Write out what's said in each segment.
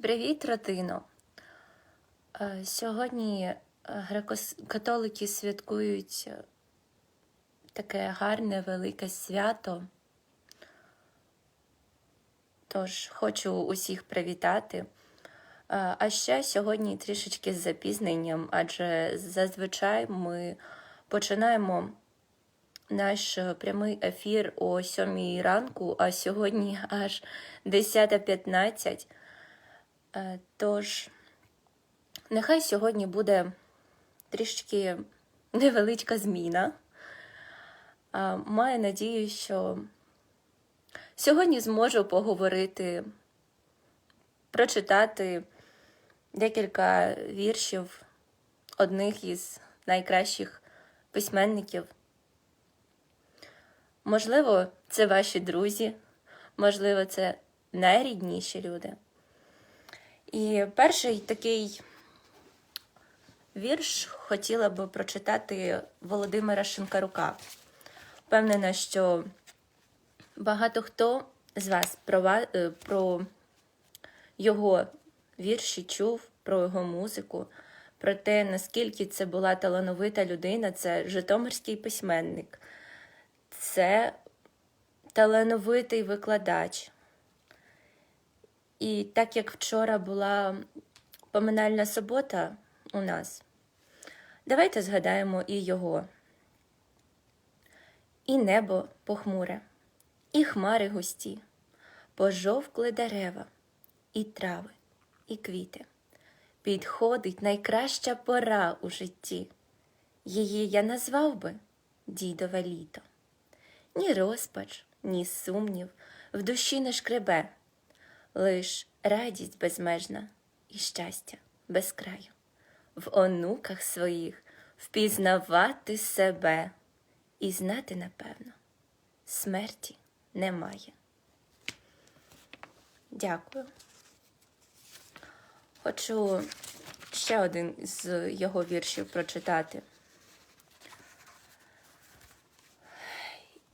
Привіт, родино! Е, Сьогодні е, греко-католики святкують е, таке гарне велике свято. Тож хочу усіх привітати. А ще сьогодні трішечки з запізненням, адже зазвичай ми починаємо наш прямий ефір о 7 ранку, а сьогодні аж 10.15. Е, Тож, нехай сьогодні буде трішки невеличка зміна. Маю надію, що сьогодні зможу поговорити, прочитати декілька віршів одних із найкращих письменників. Можливо, це ваші друзі, можливо, це найрідніші люди. І перший такий вірш хотіла би прочитати Володимира Шинкарука. Впевнена, що багато хто з вас про, е, про його вірші чув, про його музику, про те, наскільки це була талановита людина, це житомирський письменник, це талановитий викладач. І так як вчора була поминальна субота у нас, давайте згадаємо і його. І небо похмуре, і хмари густі, пожовкли дерева, і трави, і квіти. Підходить найкраща пора у житті. Її я назвав би дідове літо. Ні розпач, ні сумнів в душі не шкребе, лиш радість безмежна і щастя без краю. В онуках своїх впізнавати себе і знати, напевно, смерті немає. Дякую. Хочу ще один з його віршів прочитати.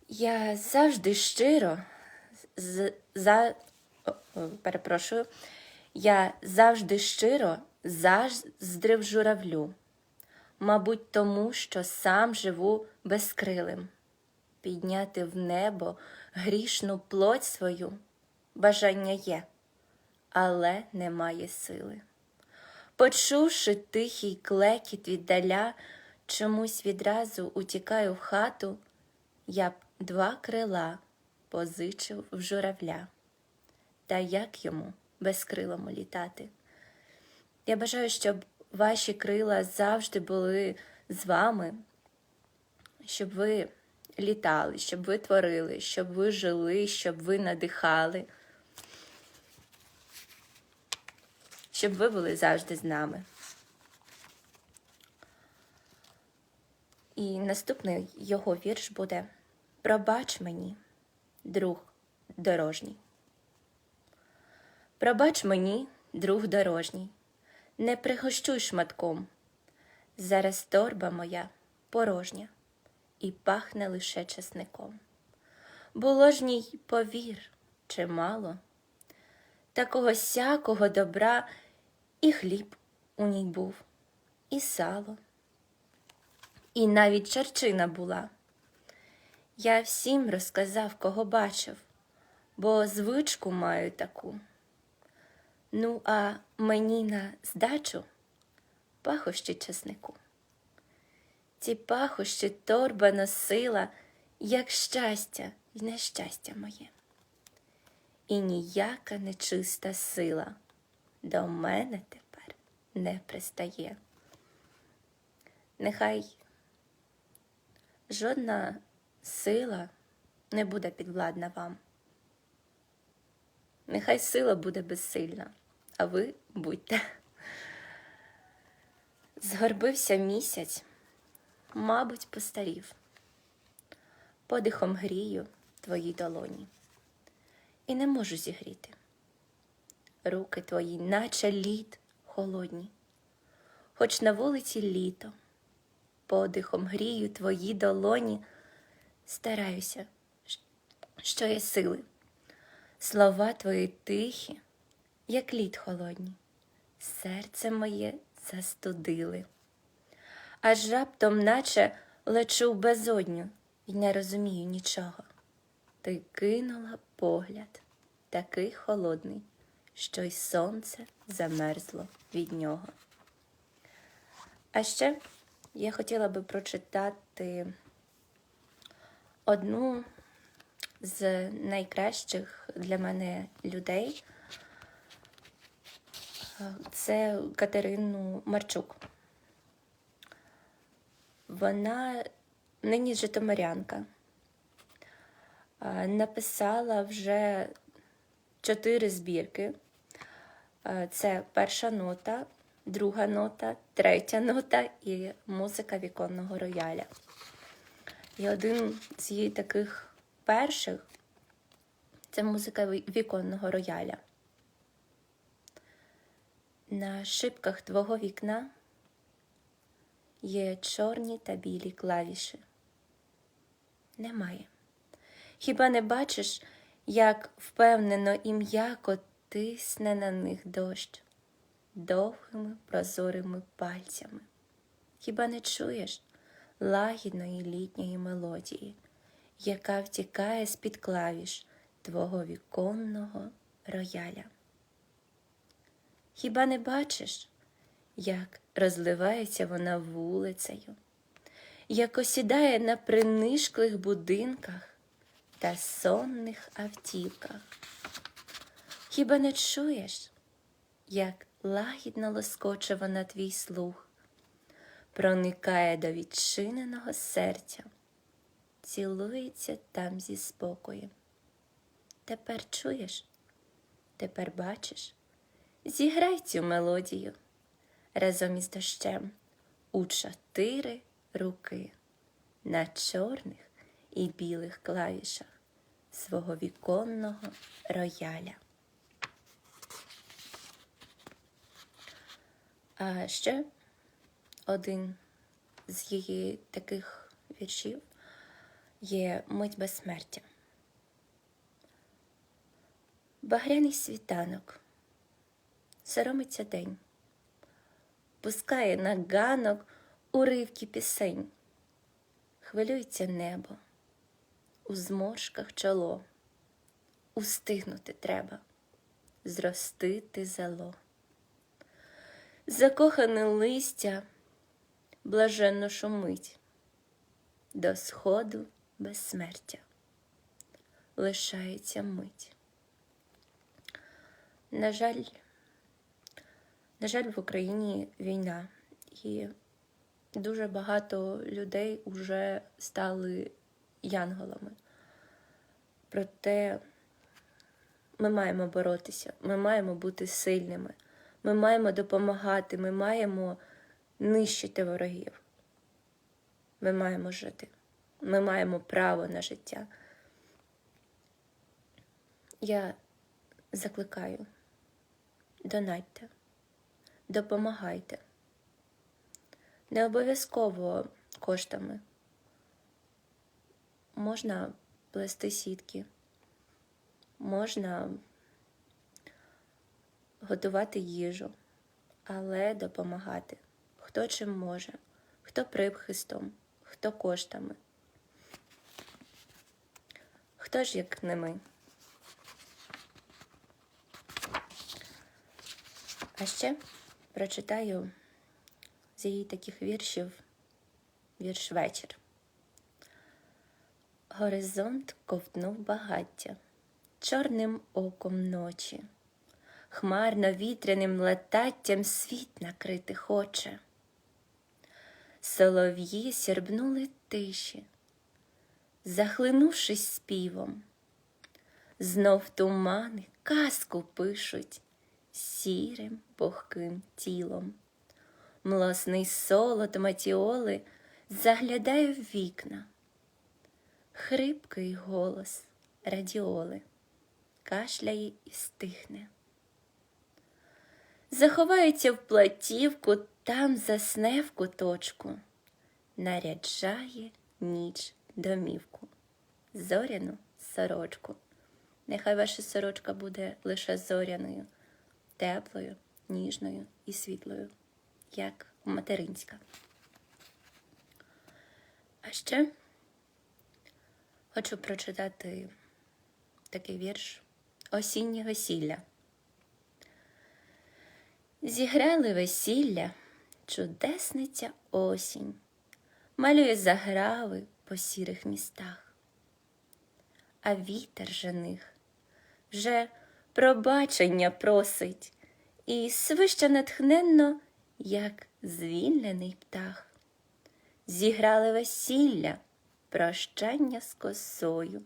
Я завжди щиро за, перепрошую, я завжди щиро заздрив журавлю, мабуть, тому, що сам живу безкрилим, підняти в небо грішну плоть свою, бажання є, але немає сили. Почувши тихий клекіт віддаля, чомусь відразу утікаю в хату, я б два крила позичив в журавля. Та як йому безкрилому літати? Я бажаю, щоб ваші крила завжди були з вами, щоб ви літали, щоб ви творили, щоб ви жили, щоб ви надихали, щоб ви були завжди з нами. І наступний його вірш буде Пробач мені, друг дорожній. Пробач мені, друг дорожній, не пригощуй шматком. Зараз торба моя порожня і пахне лише чесником. Було ж ній, повір, чимало, такого сякого добра, і хліб у ній був, і сало, і навіть чарчина була. Я всім розказав, кого бачив, бо звичку маю таку. Ну, а мені на здачу пахощі чеснику. Ці пахощі торба носила, як щастя й нещастя моє. І ніяка нечиста сила до мене тепер не пристає. Нехай жодна сила не буде підвладна вам. Нехай сила буде безсильна, а ви будьте. Згорбився місяць, мабуть, постарів. Подихом грію твої долоні, і не можу зігріти. Руки твої, наче лід холодні, хоч на вулиці літо, подихом грію твої долоні, стараюся, що є сили. Слова твої тихі, як лід холодні, серце моє застудили. Аж раптом, наче лечу в безодню і не розумію нічого. Ти кинула погляд, такий холодний, що й сонце замерзло від нього. А ще я хотіла би прочитати одну з найкращих для мене людей. Це Катерину Марчук. Вона нині житомирянка. Написала вже чотири збірки. Це перша нота, друга нота, третя нота і музика віконного рояля. І один з її таких перших це музика віконного рояля. На шибках твого вікна є чорні та білі клавіші. Немає. Хіба не бачиш, як впевнено і м'яко тисне на них дощ довгими прозорими пальцями? Хіба не чуєш лагідної літньої мелодії, яка втікає з-під клавіш твого віконного рояля? Хіба не бачиш, як розливається вона вулицею, як осідає на принишклих будинках та сонних автівках? Хіба не чуєш, як лагідно лоскоче вона твій слух, проникає до відчиненого серця, цілується там зі спокоєм? Тепер чуєш, тепер бачиш, зіграй цю мелодію разом із дощем у чотири руки на чорних і білих клавішах свого віконного рояля. А ще один з її таких віршів є Мить безсмертя. Багряний світанок, соромиться день, пускає на ганок уривки пісень, хвилюється небо, у зморшках чоло, устигнути треба, зростити зело. Закохане листя блаженно шумить. До сходу безсмертя. Лишається мить. На жаль, на жаль, в Україні війна, і дуже багато людей вже стали янголами. Проте ми маємо боротися, ми маємо бути сильними, ми маємо допомагати, ми маємо нищити ворогів. Ми маємо жити, ми маємо право на життя. Я закликаю, донатьте, допомагайте. Не обов'язково коштами. Можна плести сітки, можна готувати їжу, але допомагати. Хто чим може, хто припхистом, хто коштами. Хто ж як не ми? А ще прочитаю з її таких віршів вірш вечір. Горизонт ковтнув багаття чорним оком ночі, хмарно вітряним летаттям світ накрити хоче. Солов'ї сірбнули тиші, захлинувшись співом, знов тумани казку пишуть сірим пухким тілом. Млосний солод матіоли заглядає в вікна, хрипкий голос радіоли кашляє і стихне. Заховається в платівку, там засне в куточку, наряджає ніч домівку, зоряну сорочку. Нехай ваша сорочка буде лише зоряною, теплою, ніжною і світлою, як материнська. А ще хочу прочитати такий вірш Осіннє весілля. Зіграли весілля, чудесниця осінь, малює заграви по сірих містах, а вітер жених вже пробачення просить і свище натхненно, як звільнений птах. Зіграли весілля, прощання з косою,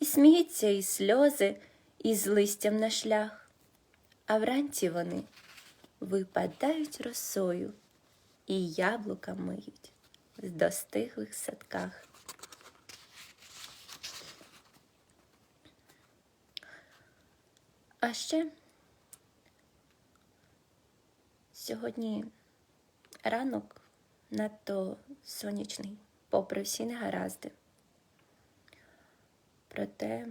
і сміються і сльози, із листям на шлях, а вранці вони випадають росою і яблука миють в достиглих садках. А ще сьогодні ранок надто сонячний, попри всі негаразди. Проте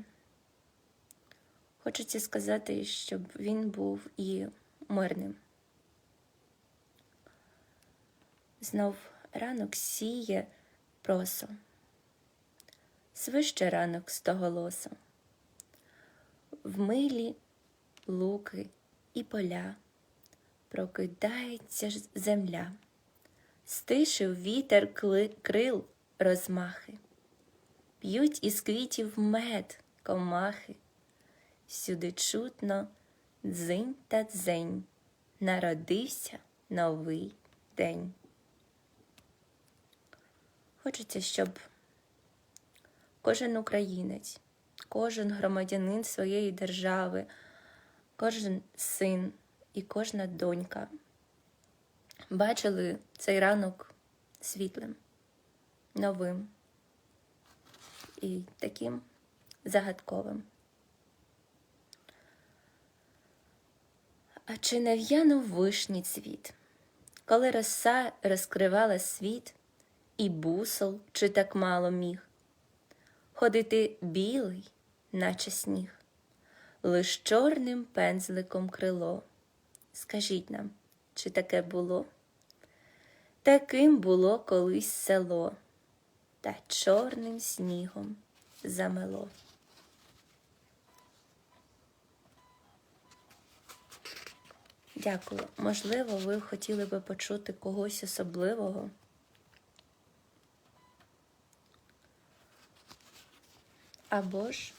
хочеться сказати, щоб він був і мирним. Знов ранок сіє просо, свище ранок стоголосо, в милі луки і поля, прокидається земля, стишив вітер крил розмахи, п'ють із квітів мед комахи, всюди чутно дзинь та дзень, народився новий день. Хочеться, щоб кожен українець, кожен громадянин своєї держави, кожен син і кожна донька бачили цей ранок світлим, новим і таким загадковим. А чи не в'янув вишній цвіт, коли роса розкривала світ, і бусол чи так мало міг, ходити білий, наче сніг, лиш чорним пензликом крило. Скажіть нам, чи таке було? Таким було колись село, та чорним снігом замело. Дякую. Можливо, ви хотіли би почути когось особливого. Або ж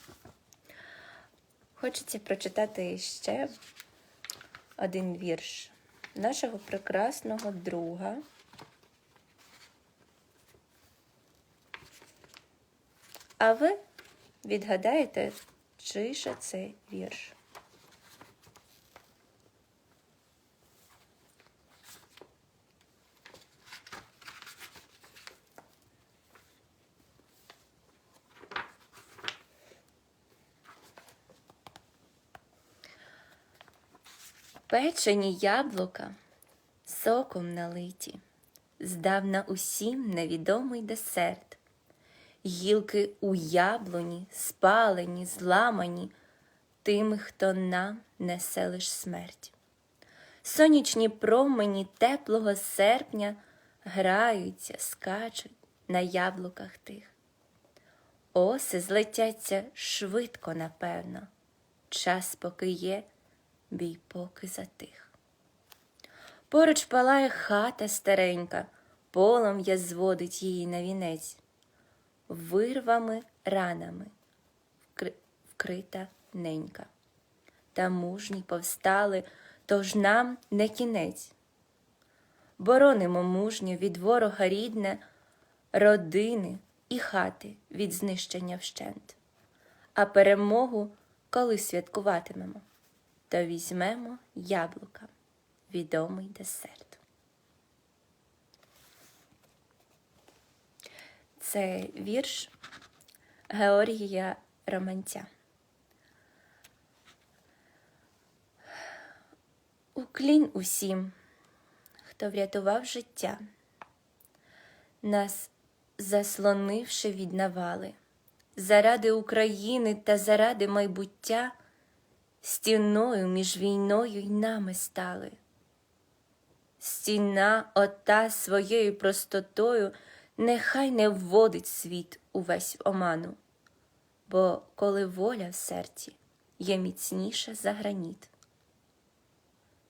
хочеться прочитати ще один вірш нашого прекрасного друга. А ви відгадаєте, чий же це вірш? Печені яблука соком налиті, здавна усім невідомий десерт. Гілки у яблуні, спалені, зламані, тими, хто нам несе лиш смерть. Сонячні промені теплого серпня граються, скачуть на яблуках тих. Оси злетяться швидко, напевно, час поки є, бій поки затих. Поруч палає хата старенька, полум'я зводить її на вінець, вирвами ранами вкрита ненька. Та мужні повстали, тож нам не кінець. Боронимо мужньо від ворога рідне, родини і хати від знищення вщент. А перемогу коли святкуватимемо, то візьмемо яблука, відомий десерт. Це вірш Георгія Романця. Уклін усім, хто врятував життя, нас заслонивши від навали, заради України та заради майбуття, стіною між війною й нами стали. Стіна ота своєю простотою нехай не вводить світ увесь в оману, бо коли воля в серці є міцніша за граніт,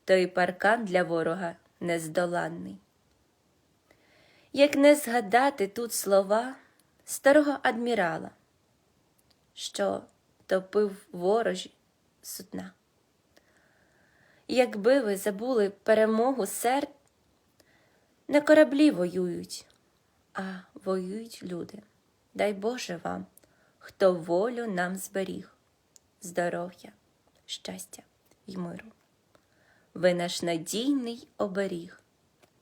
то й паркан для ворога нездоланний. Як не згадати тут слова старого адмірала, що топив ворожі судна. Якби ви забули перемогу серд, не кораблі воюють, а воюють люди. Дай Боже вам, хто волю нам зберіг, здоров'я, щастя й миру. Ви наш надійний оберіг,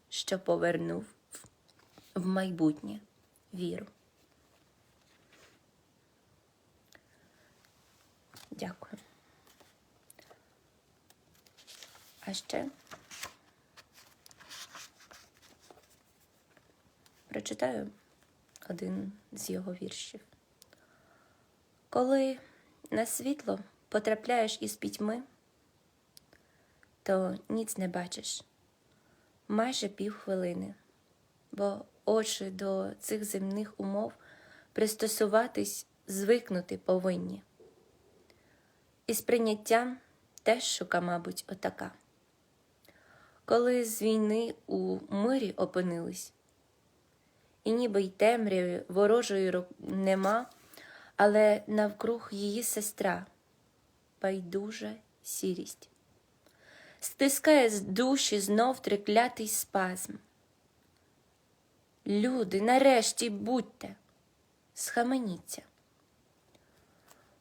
що повернув в майбутнє віру. Дякую. А ще прочитаю один з його віршів. Коли на світло потрапляєш із пітьми, то ніц не бачиш майже півхвилини, бо очі до цих земних умов пристосуватись, звикнути повинні. І сприйняттям теж шука, мабуть, отака. Коли з війни у мирі опинились, і ніби й темряви ворожої нема, але навкруг її сестра, байдужа сірість, стискає з душі знов триклятий спазм. Люди, нарешті будьте, схаменіться,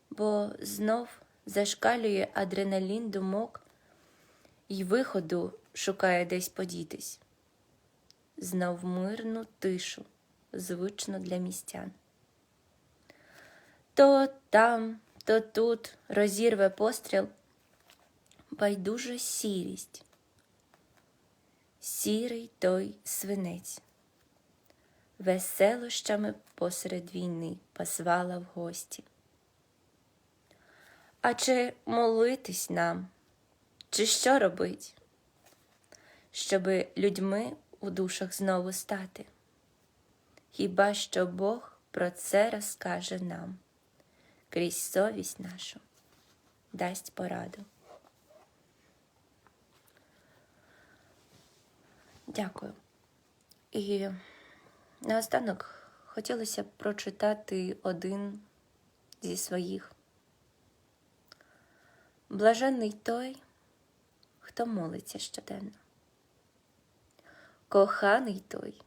бо знов зашкалює адреналін думок і виходу шукає десь подітись. Знов мирну тишу, звично для містян. То там, то тут розірве постріл байдужа сірість, сірий той свинець, веселощами посеред війни позвала в гості. А чи молитись нам, чи що робить, щоби людьми у душах знову стати? Хіба що Бог про це розкаже нам, крізь совість нашу дасть пораду. Дякую. І наостанок хотілося б прочитати один зі своїх. Блаженний той, хто молиться щоденно. Коханий той,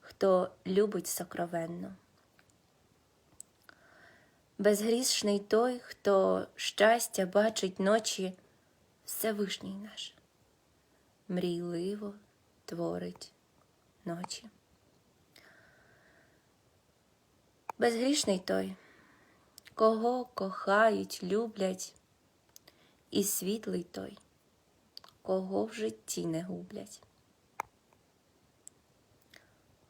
хто любить сокровенно. Безгрішний той, хто щастя бачить ночі Всевишній наш, мрійливо творить ночі. Безгрішний той, кого кохають, люблять, і світлий той, кого в житті не гублять.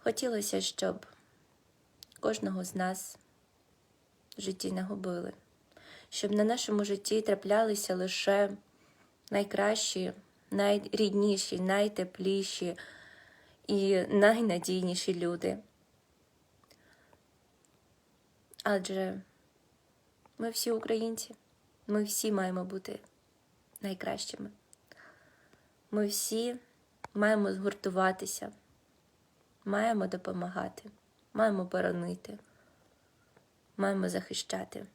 Хотілося, щоб кожного з нас в житті не губили, щоб на нашому житті траплялися лише найкращі, найрідніші, найтепліші і найнадійніші люди. Адже ми всі українці, ми всі маємо бути найкращими. Ми всі маємо згуртуватися, маємо допомагати, маємо боронити, маємо захищати,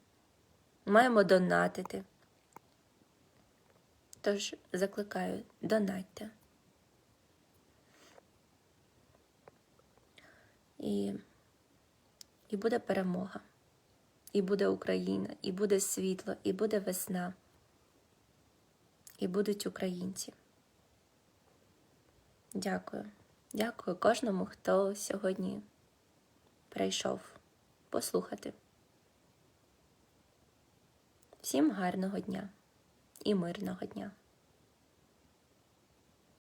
маємо донатити. Тож закликаю, донатьте. І, і буде перемога, і буде Україна, і буде світло, і буде весна, і будуть українці. Дякую. Дякую кожному, хто сьогодні прийшов послухати. Всім гарного дня і мирного дня!